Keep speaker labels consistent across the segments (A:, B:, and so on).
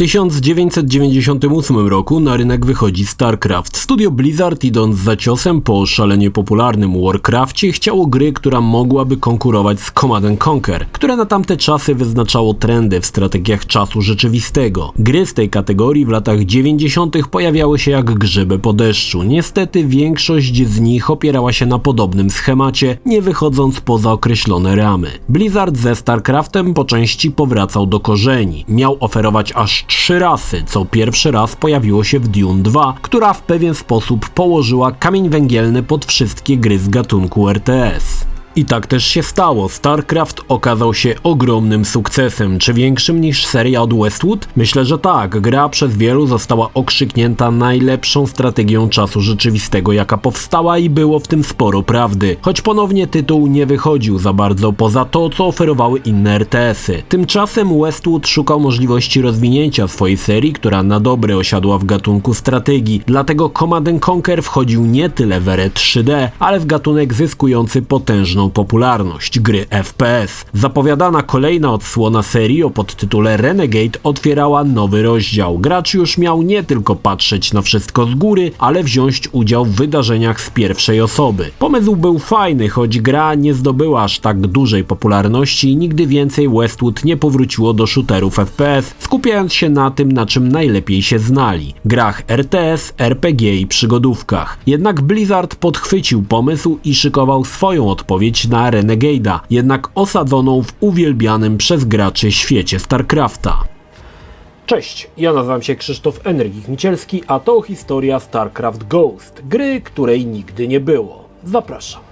A: 1998 roku na rynek wychodzi StarCraft. Studio Blizzard idąc za ciosem po szalenie popularnym Warcrafcie chciało gry, która mogłaby konkurować z Command Conquer, które na tamte czasy wyznaczało trendy w strategiach czasu rzeczywistego. Gry z tej kategorii w latach 90. pojawiały się jak grzyby po deszczu. Niestety większość z nich opierała się na podobnym schemacie, nie wychodząc poza określone ramy. Blizzard ze StarCraftem po części powracał do korzeni. Miał oferować aż trzy rasy, co pierwszy raz pojawiło się w Dune 2, która w pewien sposób położyła kamień węgielny pod wszystkie gry z gatunku RTS. I tak też się stało. StarCraft okazał się ogromnym sukcesem. Czy większym niż seria od Westwood? Myślę, że tak. Gra przez wielu została okrzyknięta najlepszą strategią czasu rzeczywistego, jaka powstała i było w tym sporo prawdy. Choć ponownie tytuł nie wychodził za bardzo poza to, co oferowały inne RTS-y. Tymczasem Westwood szukał możliwości rozwinięcia swojej serii, która na dobre osiadła w gatunku strategii. Dlatego Command Conquer wchodził nie tyle w erę 3D, ale w gatunek zyskujący potężną popularność gry FPS. Zapowiadana kolejna odsłona serii o podtytule Renegade otwierała nowy rozdział. Gracz już miał nie tylko patrzeć na wszystko z góry, ale wziąć udział w wydarzeniach z pierwszej osoby. Pomysł był fajny, choć gra nie zdobyła aż tak dużej popularności i nigdy więcej Westwood nie powróciło do shooterów FPS, skupiając się na tym, na czym najlepiej się znali. Grach RTS, RPG i przygodówkach. Jednak Blizzard podchwycił pomysł i szykował swoją odpowiedź na Renegade'a, jednak osadzoną w uwielbianym przez graczy świecie StarCrafta. Cześć, ja nazywam się Krzysztof Energik Micielski, a to historia StarCraft Ghost, gry, której nigdy nie było. Zapraszam.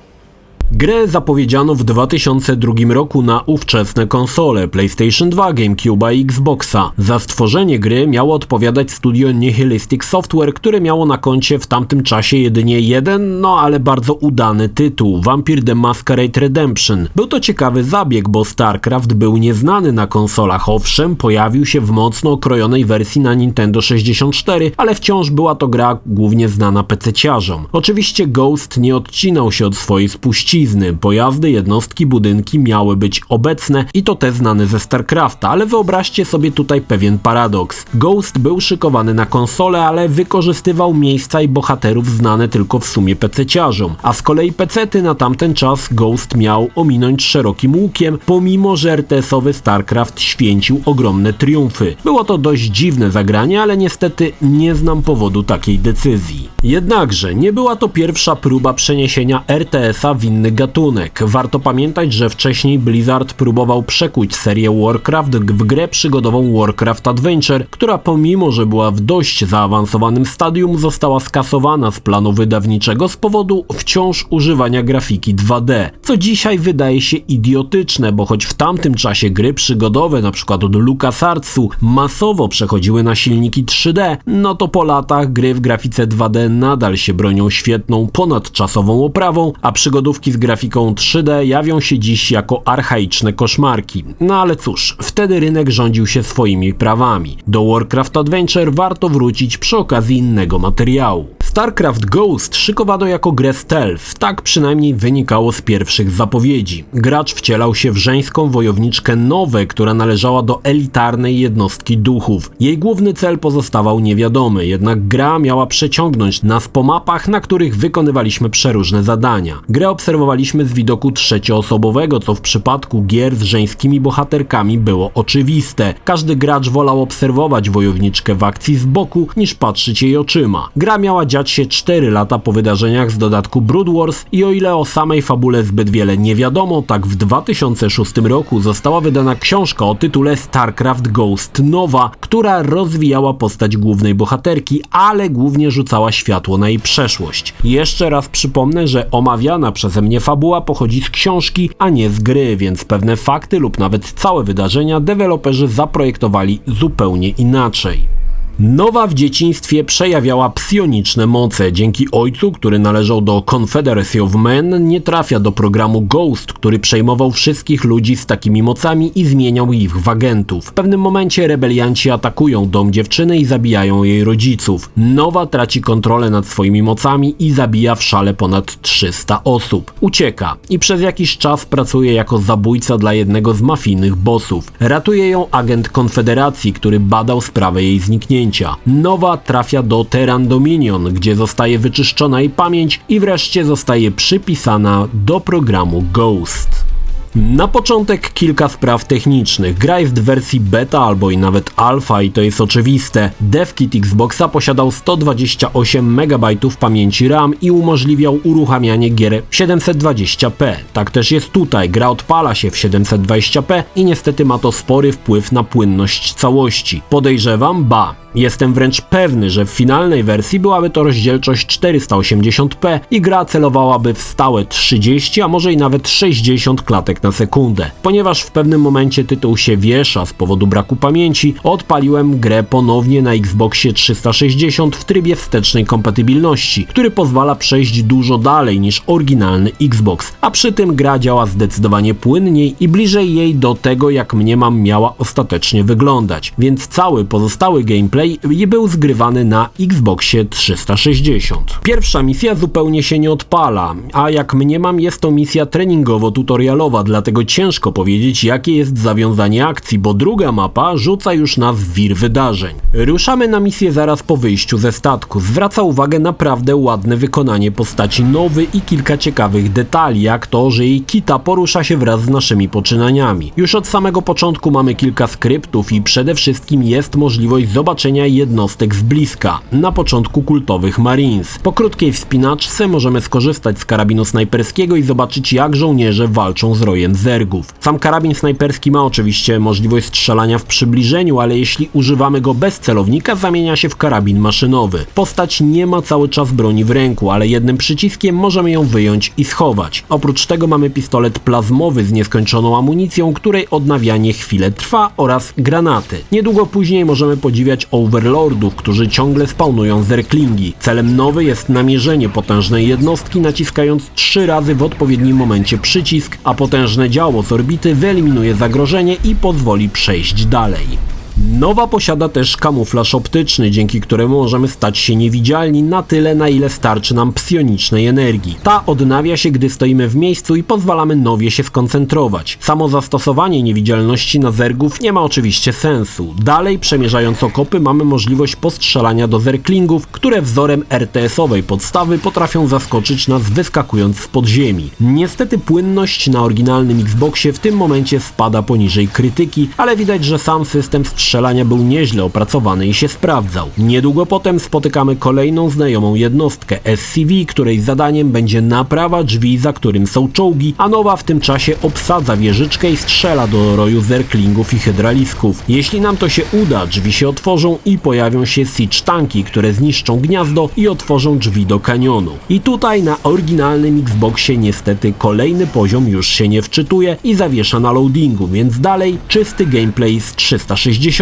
A: Grę zapowiedziano w 2002 roku na ówczesne konsole PlayStation 2, GameCube i Xboxa. Za stworzenie gry miało odpowiadać studio Nihilistic Software, które miało na koncie w tamtym czasie jedynie jeden, no ale bardzo udany tytuł Vampire the Masquerade Redemption. Był to ciekawy zabieg, bo StarCraft był nieznany na konsolach. Owszem, pojawił się w mocno okrojonej wersji na Nintendo 64, ale wciąż była to gra głównie znana PC-ciarzom. Oczywiście Ghost nie odcinał się od swojej spuścizny Pojazdy, jednostki, budynki miały być obecne i to te znane ze StarCrafta, ale wyobraźcie sobie tutaj pewien paradoks. Ghost był szykowany na konsolę, ale wykorzystywał miejsca i bohaterów znane tylko w sumie PC-ciarzom, a z kolei PC-ty na tamten czas Ghost miał ominąć szerokim łukiem, pomimo że RTS-owy StarCraft święcił ogromne triumfy. Było to dość dziwne zagranie, ale niestety nie znam powodu takiej decyzji. Jednakże nie była to pierwsza próba przeniesienia RTS-a w inny gatunek. Warto pamiętać, że wcześniej Blizzard próbował przekuć serię Warcraft w grę przygodową Warcraft Adventure, która pomimo, że była w dość zaawansowanym stadium, została skasowana z planu wydawniczego z powodu wciąż używania grafiki 2D, co dzisiaj wydaje się idiotyczne, bo choć w tamtym czasie gry przygodowe, np. od LucasArtsu, masowo przechodziły na silniki 3D, no to po latach gry w grafice 2D nadal się bronią świetną, ponadczasową oprawą, a przygodówki z grafiką 3D jawią się dziś jako archaiczne koszmarki. No ale cóż, wtedy rynek rządził się swoimi prawami. Do Warcraft Adventure warto wrócić przy okazji innego materiału. StarCraft Ghost szykowano jako grę stealth, tak przynajmniej wynikało z pierwszych zapowiedzi. Gracz wcielał się w żeńską wojowniczkę Nowe, która należała do elitarnej jednostki duchów. Jej główny cel pozostawał niewiadomy, jednak gra miała przeciągnąć nas po mapach, na których wykonywaliśmy przeróżne zadania. Grę obserwowaliśmy z widoku trzecioosobowego, co w przypadku gier z żeńskimi bohaterkami było oczywiste. Każdy gracz wolał obserwować wojowniczkę w akcji z boku, niż patrzeć jej oczyma. Gra miała dziać się 4 lata po wydarzeniach z dodatku Brood Wars i o ile o samej fabule zbyt wiele nie wiadomo, tak w 2006 roku została wydana książka o tytule StarCraft Ghost Nowa, która rozwijała postać głównej bohaterki, ale głównie rzucała światło na jej przeszłość. Jeszcze raz przypomnę, że omawiana przeze mnie fabuła pochodzi z książki, a nie z gry, więc pewne fakty lub nawet całe wydarzenia deweloperzy zaprojektowali zupełnie inaczej. Nowa w dzieciństwie przejawiała psioniczne moce. Dzięki ojcu, który należał do Confederacy of Men, nie trafia do programu Ghost, który przejmował wszystkich ludzi z takimi mocami i zmieniał ich w agentów. W pewnym momencie rebelianci atakują dom dziewczyny i zabijają jej rodziców. Nowa traci kontrolę nad swoimi mocami i zabija w szale ponad 300 osób. Ucieka i przez jakiś czas pracuje jako zabójca dla jednego z mafijnych bossów. Ratuje ją agent Konfederacji, który badał sprawę jej zniknięcia. Nowa trafia do Terran Dominion, gdzie zostaje wyczyszczona jej pamięć i wreszcie zostaje przypisana do programu Ghost. Na początek kilka spraw technicznych. Gra jest w wersji beta albo i nawet alfa i to jest oczywiste. DevKit Xboxa posiadał 128 MB pamięci RAM i umożliwiał uruchamianie gier 720p. Tak też jest tutaj. Gra odpala się w 720p i niestety ma to spory wpływ na płynność całości. Podejrzewam, ba, Jestem wręcz pewny, że w finalnej wersji byłaby to rozdzielczość 480p i gra celowałaby w stałe 30, a może i nawet 60 klatek na sekundę. Ponieważ w pewnym momencie tytuł się wiesza z powodu braku pamięci, odpaliłem grę ponownie na Xboxie 360 w trybie wstecznej kompatybilności, który pozwala przejść dużo dalej niż oryginalny Xbox, a przy tym gra działa zdecydowanie płynniej i bliżej jej do tego jak mniemam miała ostatecznie wyglądać, więc cały pozostały gameplay gameplay był zgrywany na Xboxie 360. Pierwsza misja zupełnie się nie odpala, a jak mniemam jest to misja treningowo-tutorialowa, dlatego ciężko powiedzieć jakie jest zawiązanie akcji, bo druga mapa rzuca już nas w wir wydarzeń. Ruszamy na misję zaraz po wyjściu ze statku. Zwraca uwagę naprawdę ładne wykonanie postaci nowy i kilka ciekawych detali, jak to, że jej kita porusza się wraz z naszymi poczynaniami. Już od samego początku mamy kilka skryptów i przede wszystkim jest możliwość zobaczenia zobaczenia jednostek z bliska, na początku kultowych Marines. Po krótkiej wspinaczce możemy skorzystać z karabinu snajperskiego i zobaczyć jak żołnierze walczą z rojem zergów. Sam karabin snajperski ma oczywiście możliwość strzelania w przybliżeniu, ale jeśli używamy go bez celownika zamienia się w karabin maszynowy. Postać nie ma cały czas broni w ręku, ale jednym przyciskiem możemy ją wyjąć i schować. Oprócz tego mamy pistolet plazmowy z nieskończoną amunicją, której odnawianie chwilę trwa oraz granaty. Niedługo później możemy podziwiać overlordów, którzy ciągle spawnują zerklingi. Celem nowy jest namierzenie potężnej jednostki naciskając trzy razy w odpowiednim momencie przycisk, a potężne działo z orbity wyeliminuje zagrożenie i pozwoli przejść dalej. Nowa posiada też kamuflaż optyczny, dzięki któremu możemy stać się niewidzialni na tyle, na ile starczy nam psionicznej energii. Ta odnawia się, gdy stoimy w miejscu i pozwalamy nowie się skoncentrować. Samo zastosowanie niewidzialności na zergów nie ma oczywiście sensu. Dalej, przemierzając okopy, mamy możliwość postrzelania do zerklingów, które wzorem RTS-owej podstawy potrafią zaskoczyć nas wyskakując z podziemi. Niestety płynność na oryginalnym Xboxie w tym momencie spada poniżej krytyki, ale widać, że sam system strzelania strzelania był nieźle opracowany i się sprawdzał. Niedługo potem spotykamy kolejną znajomą jednostkę SCV, której zadaniem będzie naprawa drzwi, za którym są czołgi, a nowa w tym czasie obsadza wieżyczkę i strzela do roju zerklingów i hydralisków. Jeśli nam to się uda, drzwi się otworzą i pojawią się siege tanki, które zniszczą gniazdo i otworzą drzwi do kanionu. I tutaj na oryginalnym Xboxie niestety kolejny poziom już się nie wczytuje i zawiesza na loadingu, więc dalej czysty gameplay z 360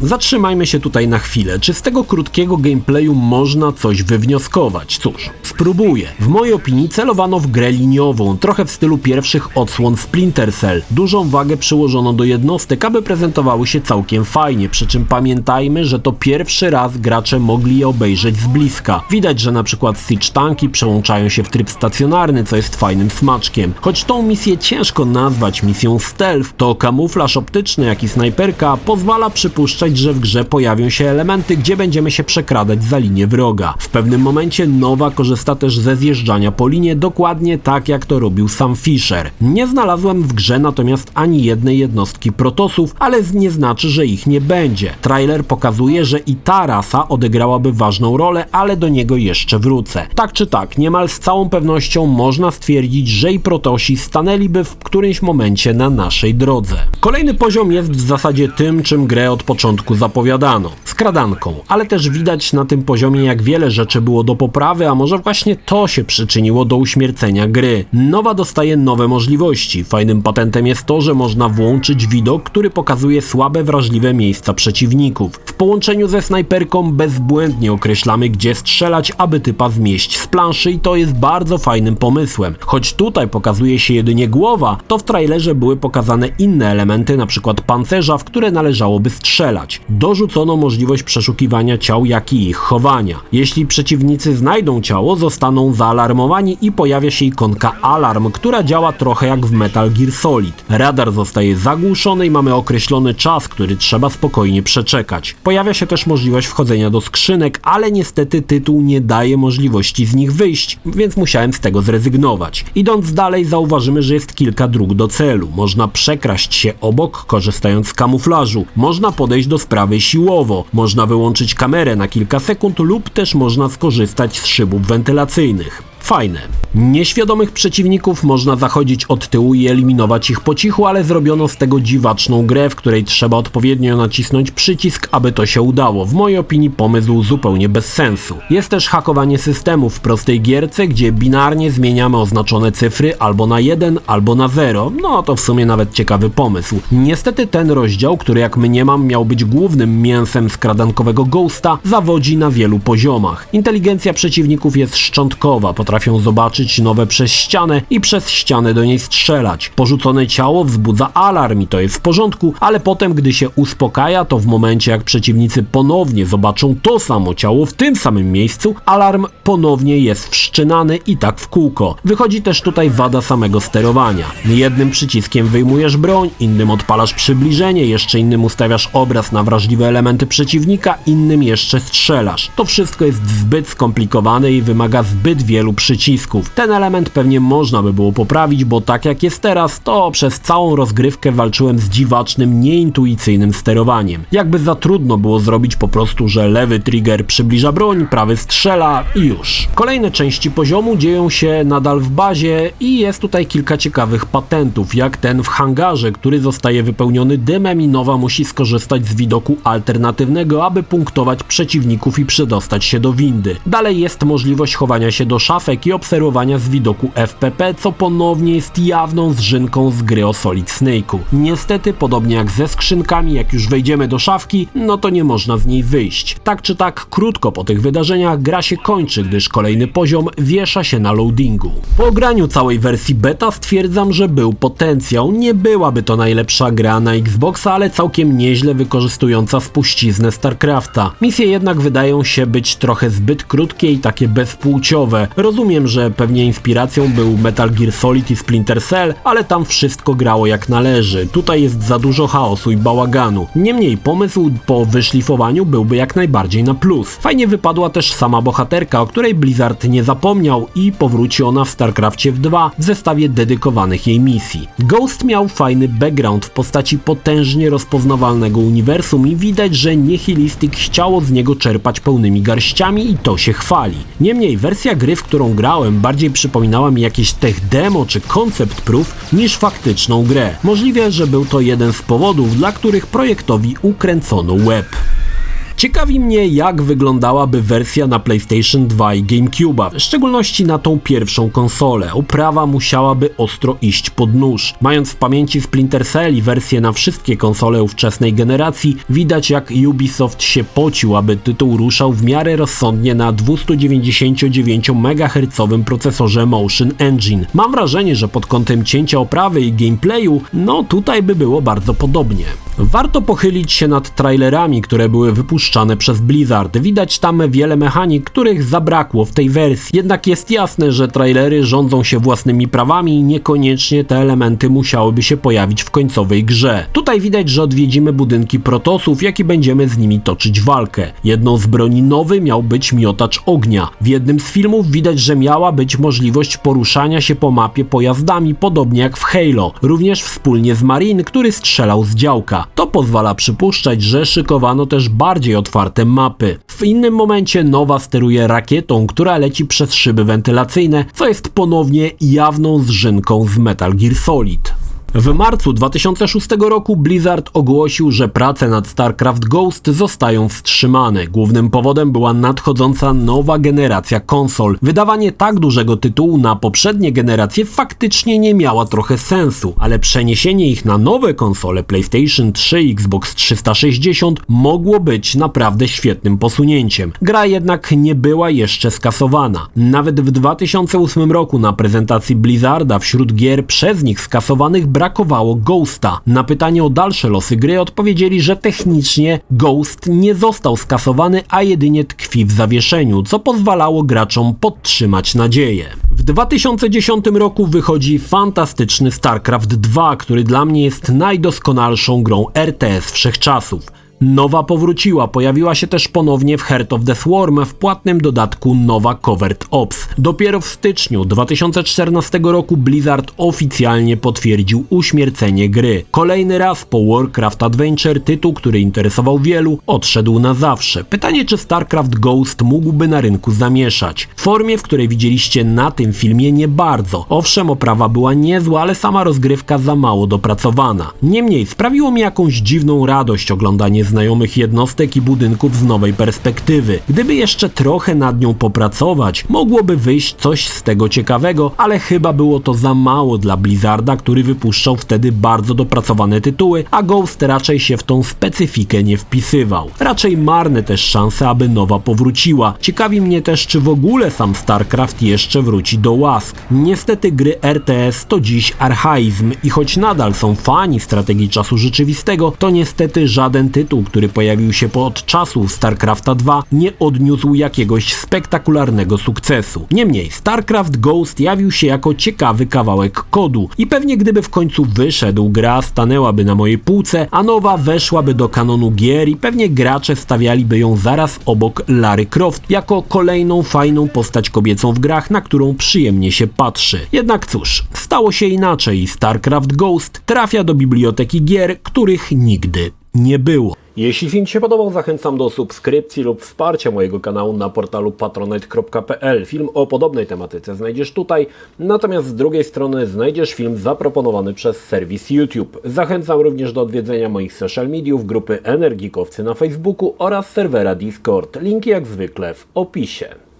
A: Zatrzymajmy się tutaj na chwilę. Czy z tego krótkiego gameplayu można coś wywnioskować? Cóż, spróbuję. W mojej opinii celowano w grę liniową, trochę w stylu pierwszych odsłon Splinter Cell. Dużą wagę przyłożono do jednostek, aby prezentowały się całkiem fajnie, przy czym pamiętajmy, że to pierwszy raz gracze mogli je obejrzeć z bliska. Widać, że na przykład siege tanki przełączają się w tryb stacjonarny, co jest fajnym smaczkiem. Choć tą misję ciężko nazwać misją stealth, to kamuflaż optyczny, jak i snajperka pozwala przypuszczać, że w grze pojawią się elementy, gdzie będziemy się przekradać za linię wroga. W pewnym momencie Nowa korzysta też ze zjeżdżania po linie, dokładnie tak jak to robił sam Fisher. Nie znalazłem w grze natomiast ani jednej jednostki protosów, ale nie znaczy, że ich nie będzie. Trailer pokazuje, że i ta rasa odegrałaby ważną rolę, ale do niego jeszcze wrócę. Tak czy tak, niemal z całą pewnością można stwierdzić, że i protosi stanęliby w którymś momencie na naszej drodze. Kolejny poziom jest w zasadzie tym, czym grę od początku zapowiadano. Skradanką, ale też widać na tym poziomie jak wiele rzeczy było do poprawy, a może właśnie to się przyczyniło do uśmiercenia gry. Nowa dostaje nowe możliwości. Fajnym patentem jest to, że można włączyć widok, który pokazuje słabe, wrażliwe miejsca przeciwników. W połączeniu ze snajperką bezbłędnie określamy, gdzie strzelać, aby typa zmieść z planszy i to jest bardzo fajnym pomysłem. Choć tutaj pokazuje się jedynie głowa, to w trailerze były pokazane inne elementy, np. pancerza, w które należałoby strzelać. Dorzucono możliwość przeszukiwania ciał, jak i ich chowania. Jeśli przeciwnicy znajdą ciało, zostaną zaalarmowani i pojawia się ikonka alarm, która działa trochę jak w Metal Gear Solid. Radar zostaje zagłuszony i mamy określony czas, który trzeba spokojnie przeczekać. Pojawia się też możliwość wchodzenia do skrzynek, ale niestety tytuł nie daje możliwości z nich wyjść, więc musiałem z tego zrezygnować. Idąc dalej zauważymy, że jest kilka dróg do celu. Można przekraść się obok, korzystając z kamuflażu. Można podejść do sprawy siłowo. Można wyłączyć kamerę na kilka sekund lub też można skorzystać z szybów wentylacyjnych. Fajne. Nieświadomych przeciwników można zachodzić od tyłu i eliminować ich po cichu, ale zrobiono z tego dziwaczną grę, w której trzeba odpowiednio nacisnąć przycisk, aby to się udało. W mojej opinii pomysł zupełnie bez sensu. Jest też hakowanie systemu w prostej gierce, gdzie binarnie zmieniamy oznaczone cyfry albo na 1, albo na 0. No to w sumie nawet ciekawy pomysł. Niestety ten rozdział, który jak mniemam miał być głównym mięsem skradankowego Ghosta, zawodzi na wielu poziomach. Inteligencja przeciwników jest szczątkowa, potrafią zobaczyć nowe przez ścianę i przez ścianę do niej strzelać. Porzucone ciało wzbudza alarm i to jest w porządku, ale potem gdy się uspokaja, to w momencie jak przeciwnicy ponownie zobaczą to samo ciało w tym samym miejscu, alarm ponownie jest wszczynany i tak w kółko. Wychodzi też tutaj wada samego sterowania. Jednym przyciskiem wyjmujesz broń, innym odpalasz przybliżenie, jeszcze innym ustawiasz obraz na wrażliwe elementy przeciwnika, innym jeszcze strzelasz. To wszystko jest zbyt skomplikowane i wymaga zbyt wielu przycisków. Ten element pewnie można by było poprawić, bo tak jak jest teraz, to przez całą rozgrywkę walczyłem z dziwacznym, nieintuicyjnym sterowaniem. Jakby za trudno było zrobić po prostu, że lewy trigger przybliża broń, prawy strzela i już. Kolejne części poziomu dzieją się nadal w bazie i jest tutaj kilka ciekawych patentów, jak ten w hangarze, który zostaje wypełniony dymem i Nowa musi skorzystać z widoku alternatywnego, aby punktować przeciwników i przedostać się do windy. Dalej jest możliwość chowania się do szafek i obserwowania z widoku FPP, co ponownie jest jawną zżynką z gry o Solid Snake'u. Niestety, podobnie jak ze skrzynkami, jak już wejdziemy do szafki, no to nie można z niej wyjść. Tak czy tak, krótko po tych wydarzeniach gra się kończy, gdyż kolejny poziom wiesza się na loadingu. Po ograniu całej wersji beta stwierdzam, że był potencjał. Nie byłaby to najlepsza gra na Xboxa, ale całkiem nieźle wykorzystująca spuściznę StarCrafta. Misje jednak wydają się być trochę zbyt krótkie i takie bezpłciowe. Rozumiem, że pewnie inspiracją był Metal Gear Solid i Splinter Cell, ale tam wszystko grało jak należy. Tutaj jest za dużo chaosu i bałaganu. Niemniej pomysł po wyszlifowaniu byłby jak najbardziej na plus. Fajnie wypadła też sama bohaterka, o której Blizzard nie zapomniał i powróci ona w StarCraftie 2 w zestawie dedykowanych jej misji. Ghost miał fajny background w postaci potężnie rozpoznawalnego uniwersum i widać, że Nihilistic chciało z niego czerpać pełnymi garściami i to się chwali. Niemniej wersja gry, w którą grałem, bardziej przypominała mi jakieś tech demo czy concept proof niż faktyczną grę. Możliwe, że był to jeden z powodów, dla których projektowi ukręcono web. Ciekawi mnie, jak wyglądałaby wersja na PlayStation 2 i GameCube'a, w szczególności na tą pierwszą konsolę. Oprawa musiałaby ostro iść pod nóż. Mając w pamięci Splinter Cell i wersję na wszystkie konsole ówczesnej generacji, widać jak Ubisoft się pocił, aby tytuł ruszał w miarę rozsądnie na 299 MHz procesorze Motion Engine. Mam wrażenie, że pod kątem cięcia oprawy i gameplayu, no tutaj by było bardzo podobnie. Warto pochylić się nad trailerami, które były wypuszczane przez Blizzard. Widać tam wiele mechanik, których zabrakło w tej wersji. Jednak jest jasne, że trailery rządzą się własnymi prawami i niekoniecznie te elementy musiałyby się pojawić w końcowej grze. Tutaj widać, że odwiedzimy budynki protosów, jak i będziemy z nimi toczyć walkę. Jedną z broni nowy miał być miotacz ognia. W jednym z filmów widać, że miała być możliwość poruszania się po mapie pojazdami, podobnie jak w Halo. Również wspólnie z Marine, który strzelał z działka. To pozwala przypuszczać, że szykowano też bardziej otwarte mapy. W innym momencie Nowa steruje rakietą, która leci przez szyby wentylacyjne, co jest ponownie jawną zżynką z Metal Gear Solid. W marcu 2006 roku Blizzard ogłosił, że prace nad StarCraft Ghost zostają wstrzymane. Głównym powodem była nadchodząca nowa generacja konsol. Wydawanie tak dużego tytułu na poprzednie generacje faktycznie nie miała trochę sensu, ale przeniesienie ich na nowe konsole PlayStation 3 i Xbox 360 mogło być naprawdę świetnym posunięciem. Gra jednak nie była jeszcze skasowana. Nawet w 2008 roku na prezentacji Blizzarda wśród gier przez nich skasowanych brakowało Ghosta. Na pytanie o dalsze losy gry odpowiedzieli, że technicznie Ghost nie został skasowany, a jedynie tkwi w zawieszeniu, co pozwalało graczom podtrzymać nadzieję. W 2010 roku wychodzi fantastyczny StarCraft 2, który dla mnie jest najdoskonalszą grą RTS wszechczasów. Nowa powróciła, pojawiła się też ponownie w Heart of the Swarm w płatnym dodatku Nowa Covert Ops. Dopiero w styczniu 2014 roku Blizzard oficjalnie potwierdził uśmiercenie gry. Kolejny raz po Warcraft Adventure tytuł, który interesował wielu, odszedł na zawsze. Pytanie, czy StarCraft Ghost mógłby na rynku zamieszać. W formie, w której widzieliście na tym filmie nie bardzo. Owszem, oprawa była niezła, ale sama rozgrywka za mało dopracowana. Niemniej sprawiło mi jakąś dziwną radość oglądanie znajomych jednostek i budynków z nowej perspektywy. Gdyby jeszcze trochę nad nią popracować, mogłoby wyjść coś z tego ciekawego, ale chyba było to za mało dla Blizzarda, który wypuszczał wtedy bardzo dopracowane tytuły, a Ghost raczej się w tą specyfikę nie wpisywał. Raczej marne też szanse, aby nowa powróciła. Ciekawi mnie też, czy w ogóle sam StarCraft jeszcze wróci do łask. Niestety gry RTS to dziś archaizm i choć nadal są fani strategii czasu rzeczywistego, to niestety żaden tytuł, który pojawił się po od czasu StarCrafta 2 nie odniósł jakiegoś spektakularnego sukcesu. Niemniej StarCraft Ghost jawił się jako ciekawy kawałek kodu i pewnie gdyby w końcu wyszedł, gra stanęłaby na mojej półce, a nowa weszłaby do kanonu gier i pewnie gracze stawialiby ją zaraz obok Lary Croft jako kolejną fajną postać kobiecą w grach, na którą przyjemnie się patrzy. Jednak cóż, stało się inaczej StarCraft Ghost trafia do biblioteki gier, których nigdy nie było. Jeśli film się podobał, zachęcam do subskrypcji lub wsparcia mojego kanału na portalu patronite.pl. Film o podobnej tematyce znajdziesz tutaj, natomiast z drugiej strony znajdziesz film zaproponowany przez serwis YouTube. Zachęcam również do odwiedzenia moich social mediów, grupy Energikowcy na Facebooku oraz serwera Discord. Linki jak zwykle w opisie.